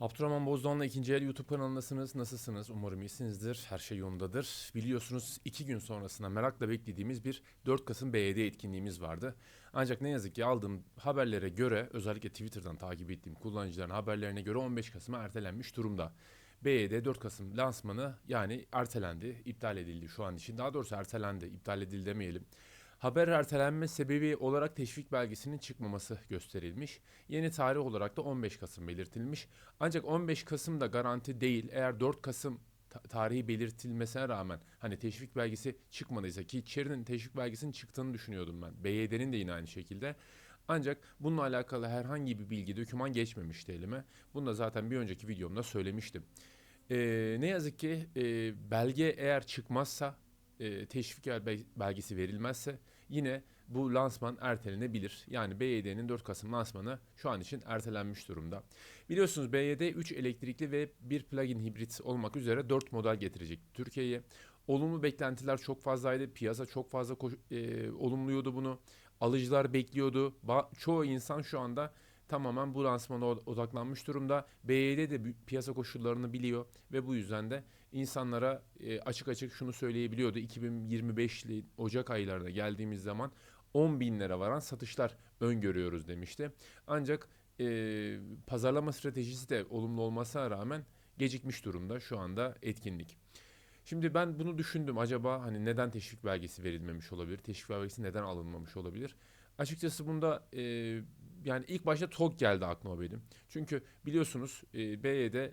Abdurrahman Bozdoğan'la ikinci el YouTube kanalındasınız. Nasılsınız? Umarım iyisinizdir. Her şey yolundadır. Biliyorsunuz iki gün sonrasında merakla beklediğimiz bir 4 Kasım BYD etkinliğimiz vardı. Ancak ne yazık ki aldığım haberlere göre özellikle Twitter'dan takip ettiğim kullanıcıların haberlerine göre 15 Kasım'a ertelenmiş durumda. BYD 4 Kasım lansmanı yani ertelendi, iptal edildi şu an için. Daha doğrusu ertelendi, iptal edildi demeyelim. Haber ertelenme sebebi olarak teşvik belgesinin çıkmaması gösterilmiş. Yeni tarih olarak da 15 Kasım belirtilmiş. Ancak 15 Kasım da garanti değil. Eğer 4 Kasım ta- tarihi belirtilmesine rağmen hani teşvik belgesi çıkmadıysa ki Chery'nin teşvik belgesinin çıktığını düşünüyordum ben. BYD'nin de yine aynı şekilde. Ancak bununla alakalı herhangi bir bilgi, doküman geçmemişti elime. Bunu da zaten bir önceki videomda söylemiştim. Ee, ne yazık ki e, belge eğer çıkmazsa, e, teşvik bel- belgesi verilmezse yine bu lansman ertelenebilir. Yani BYD'nin 4 Kasım lansmanı şu an için ertelenmiş durumda. Biliyorsunuz BYD 3 elektrikli ve 1 plug-in hibrit olmak üzere 4 model getirecek Türkiye'ye. Olumlu beklentiler çok fazlaydı. Piyasa çok fazla e, olumluyordu bunu. Alıcılar bekliyordu. Ba- çoğu insan şu anda tamamen bu lansmana od- odaklanmış durumda. BYD de piyasa koşullarını biliyor ve bu yüzden de insanlara e, açık açık şunu söyleyebiliyordu. 2025'li Ocak aylarına geldiğimiz zaman 10 bin lira varan satışlar öngörüyoruz demişti. Ancak e, pazarlama stratejisi de olumlu olmasına rağmen gecikmiş durumda şu anda etkinlik. Şimdi ben bunu düşündüm. Acaba hani neden teşvik belgesi verilmemiş olabilir? Teşvik belgesi neden alınmamış olabilir? Açıkçası bunda e, yani ilk başta TOG geldi aklıma benim. Çünkü biliyorsunuz e, BYD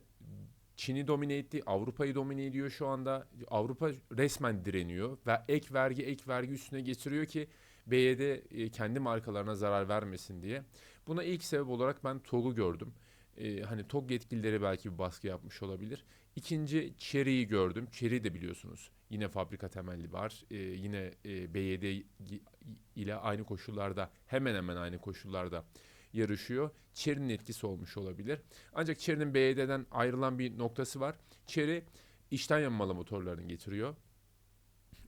Çin'i domine etti, Avrupa'yı domine ediyor şu anda. Avrupa resmen direniyor ve ek vergi ek vergi üstüne getiriyor ki BYD kendi markalarına zarar vermesin diye. Buna ilk sebep olarak ben TOG'u gördüm. E, hani TOG yetkilileri belki bir baskı yapmış olabilir. İkinci Chery'yi gördüm. Chery de biliyorsunuz yine fabrika temelli var. E, yine e, BYD ile aynı koşullarda hemen hemen aynı koşullarda yarışıyor. Chery'nin etkisi olmuş olabilir. Ancak Chery'nin BYD'den ayrılan bir noktası var. Chery içten yanmalı motorlarını getiriyor.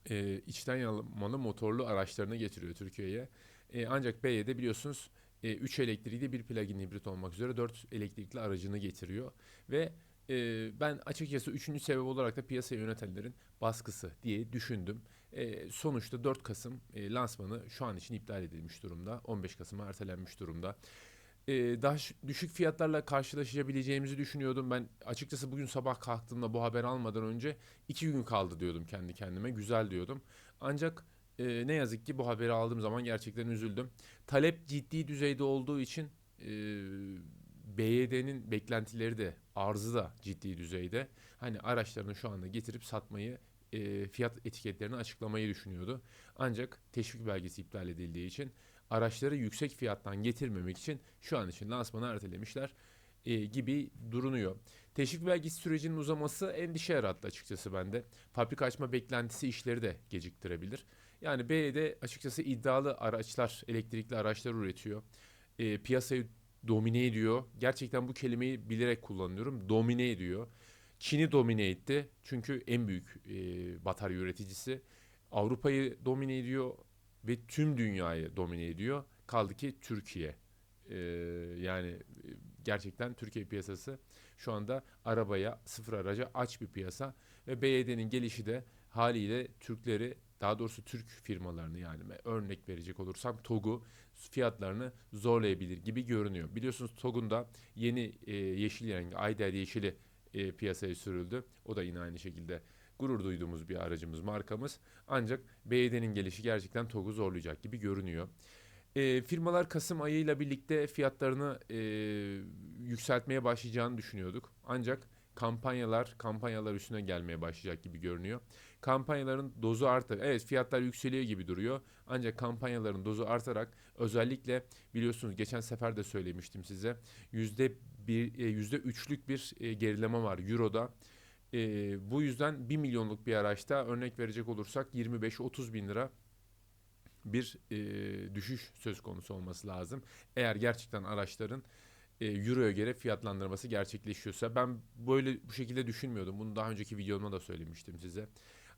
E, içten yanmalı motorlu araçlarını getiriyor Türkiye'ye. E, ancak BYD biliyorsunuz 3 elektrikli bir plug-in hibrit olmak üzere 4 elektrikli aracını getiriyor. Ve e, ben açıkçası üçüncü sebep olarak da piyasayı yönetenlerin baskısı diye düşündüm. E, sonuçta 4 Kasım e, lansmanı şu an için iptal edilmiş durumda. 15 Kasım'a ertelenmiş durumda. E, daha düşük fiyatlarla karşılaşabileceğimizi düşünüyordum. Ben açıkçası bugün sabah kalktığımda bu haber almadan önce iki gün kaldı diyordum kendi kendime. Güzel diyordum. Ancak e, ne yazık ki bu haberi aldığım zaman gerçekten üzüldüm. Talep ciddi düzeyde olduğu için e, BYD'nin beklentileri de arzı da ciddi düzeyde. Hani araçlarını şu anda getirip satmayı e, fiyat etiketlerini açıklamayı düşünüyordu. Ancak teşvik belgesi iptal edildiği için araçları yüksek fiyattan getirmemek için şu an için lansmanı ertelemişler e, gibi durunuyor. Teşvik belgesi sürecinin uzaması endişe yarattı açıkçası bende. Fabrika açma beklentisi işleri de geciktirebilir. Yani BYD açıkçası iddialı araçlar, elektrikli araçlar üretiyor. E, piyasayı domine ediyor. Gerçekten bu kelimeyi bilerek kullanıyorum. Domine ediyor. Çin'i domine etti. Çünkü en büyük e, batarya üreticisi. Avrupa'yı domine ediyor ve tüm dünyayı domine ediyor. Kaldı ki Türkiye. E, yani e, gerçekten Türkiye piyasası şu anda arabaya, sıfır araca aç bir piyasa. Ve BYD'nin gelişi de haliyle Türkleri daha doğrusu Türk firmalarını yani örnek verecek olursam TOG'u fiyatlarını zorlayabilir gibi görünüyor. Biliyorsunuz TOG'un da yeni e, yeşil rengi Ayder yeşili e, piyasaya sürüldü. O da yine aynı şekilde gurur duyduğumuz bir aracımız, markamız. Ancak BYD'nin gelişi gerçekten TOG'u zorlayacak gibi görünüyor. E, firmalar Kasım ayıyla birlikte fiyatlarını e, yükseltmeye başlayacağını düşünüyorduk. Ancak kampanyalar kampanyalar üstüne gelmeye başlayacak gibi görünüyor. Kampanyaların dozu artar. Evet fiyatlar yükseliyor gibi duruyor. Ancak kampanyaların dozu artarak özellikle biliyorsunuz geçen sefer de söylemiştim size yüzde bir e, yüzde üçlük bir e, gerileme var Euro'da. E, bu yüzden 1 milyonluk bir araçta örnek verecek olursak 25-30 bin lira bir e, düşüş söz konusu olması lazım. Eğer gerçekten araçların e, Euro'ya göre fiyatlandırması gerçekleşiyorsa ben böyle bu şekilde düşünmüyordum. Bunu daha önceki videomda da söylemiştim size.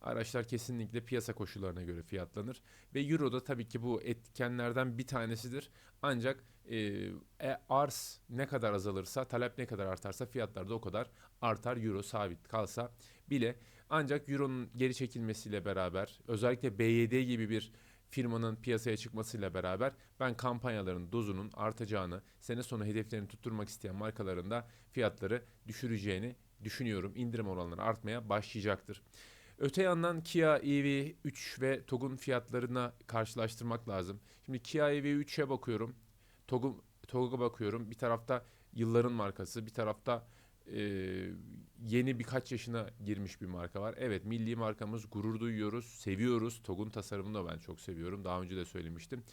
Araçlar kesinlikle piyasa koşullarına göre fiyatlanır ve euro da tabii ki bu etkenlerden bir tanesidir. Ancak e, arz ne kadar azalırsa, talep ne kadar artarsa fiyatlar da o kadar artar. Euro sabit kalsa bile ancak euronun geri çekilmesiyle beraber özellikle BYD gibi bir firmanın piyasaya çıkmasıyla beraber ben kampanyaların dozunun artacağını, sene sonu hedeflerini tutturmak isteyen markaların da fiyatları düşüreceğini düşünüyorum. İndirim oranları artmaya başlayacaktır. Öte yandan Kia EV3 ve TOG'un fiyatlarına karşılaştırmak lazım. Şimdi Kia EV3'e bakıyorum. TOG'u TOG'a bakıyorum. Bir tarafta yılların markası, bir tarafta e, yeni birkaç yaşına girmiş bir marka var. Evet milli markamız gurur duyuyoruz, seviyoruz. TOG'un tasarımını da ben çok seviyorum. Daha önce de söylemiştim.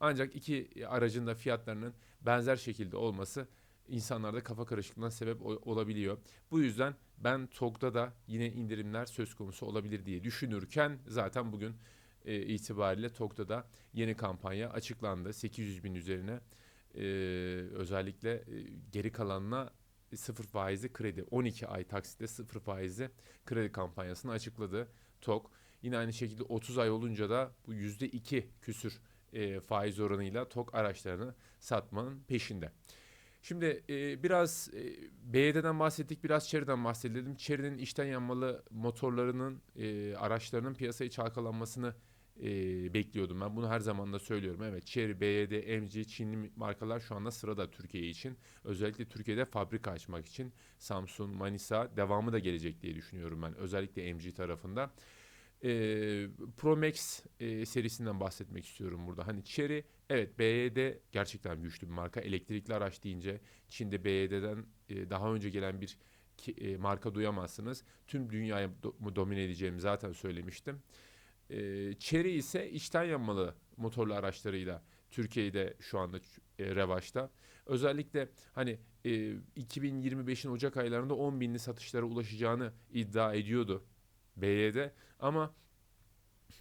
Ancak iki aracın da fiyatlarının benzer şekilde olması insanlarda kafa karışıklığına sebep olabiliyor. Bu yüzden ben TOG'da da yine indirimler söz konusu olabilir diye düşünürken zaten bugün e, itibariyle TOG'da da yeni kampanya açıklandı. 800 bin üzerine e, özellikle e, geri kalanına sıfır faizli kredi 12 ay taksitle sıfır faizli kredi kampanyasını açıkladı TOG. Yine aynı şekilde 30 ay olunca da bu %2 küsür e, faiz oranıyla TOG araçlarını satmanın peşinde. Şimdi e, biraz e, BYD'den bahsettik, biraz Chery'den bahsedelim. Chery'nin içten yanmalı motorlarının, e, araçlarının piyasayı çalkalanmasını e, bekliyordum. Ben bunu her zaman da söylüyorum. Evet, Chery, BYD, MG, Çinli markalar şu anda sırada Türkiye için. Özellikle Türkiye'de fabrika açmak için Samsung, Manisa devamı da gelecek diye düşünüyorum ben. Özellikle MG tarafında. E, Pro Max e, serisinden bahsetmek istiyorum burada. Hani Chery Evet BYD gerçekten güçlü bir marka. Elektrikli araç deyince Çin'de BYD'den e, daha önce gelen bir ki- e, marka duyamazsınız. Tüm dünyayı do- domine edeceğimi zaten söylemiştim. E, Chery ise içten yanmalı motorlu araçlarıyla Türkiye'de şu anda e, revaçta. Özellikle hani e, 2025'in Ocak aylarında 10 binli satışlara ulaşacağını iddia ediyordu BYD. Ama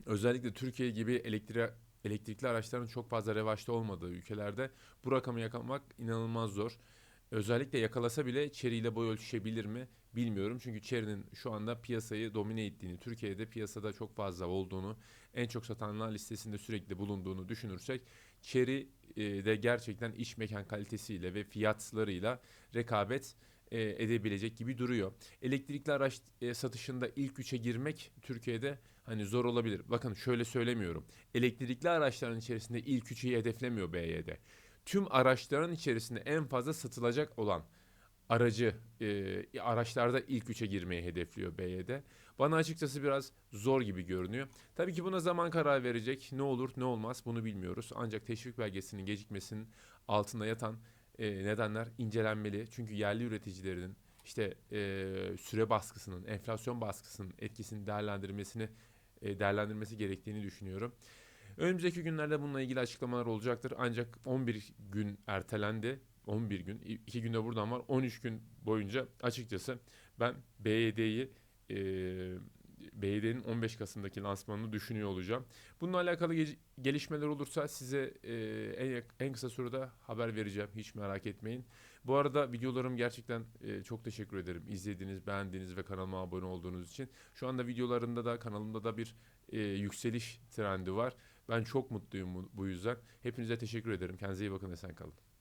özellikle Türkiye gibi elektri elektrikli araçların çok fazla revaçta olmadığı ülkelerde bu rakamı yakalamak inanılmaz zor. Özellikle yakalasa bile Chery ile boy ölçüşebilir mi bilmiyorum. Çünkü Chery'nin şu anda piyasayı domine ettiğini, Türkiye'de piyasada çok fazla olduğunu, en çok satanlar listesinde sürekli bulunduğunu düşünürsek Chery de gerçekten iç mekan kalitesiyle ve fiyatlarıyla rekabet e, edebilecek gibi duruyor. Elektrikli araç e, satışında ilk üçe girmek Türkiye'de hani zor olabilir. Bakın şöyle söylemiyorum. Elektrikli araçların içerisinde ilk üçü hedeflemiyor BYD. Tüm araçların içerisinde en fazla satılacak olan aracı e, araçlarda ilk üçe girmeyi hedefliyor BYD. Bana açıkçası biraz zor gibi görünüyor. Tabii ki buna zaman karar verecek. Ne olur ne olmaz bunu bilmiyoruz. Ancak teşvik belgesinin gecikmesinin altında yatan e, nedenler incelenmeli. Çünkü yerli üreticilerin işte e, süre baskısının, enflasyon baskısının etkisini değerlendirmesini e, değerlendirmesi gerektiğini düşünüyorum. Önümüzdeki günlerde bununla ilgili açıklamalar olacaktır. Ancak 11 gün ertelendi. 11 gün, 2 günde buradan var. 13 gün boyunca açıkçası ben BYD'yi e, BYD'nin 15 Kasım'daki lansmanını düşünüyor olacağım. Bununla alakalı ge- gelişmeler olursa size e, en, en kısa sürede haber vereceğim. Hiç merak etmeyin. Bu arada videolarım gerçekten e, çok teşekkür ederim. İzlediğiniz, beğendiğiniz ve kanalıma abone olduğunuz için. Şu anda videolarımda da kanalımda da bir e, yükseliş trendi var. Ben çok mutluyum bu, bu yüzden. Hepinize teşekkür ederim. Kendinize iyi bakın esen kalın.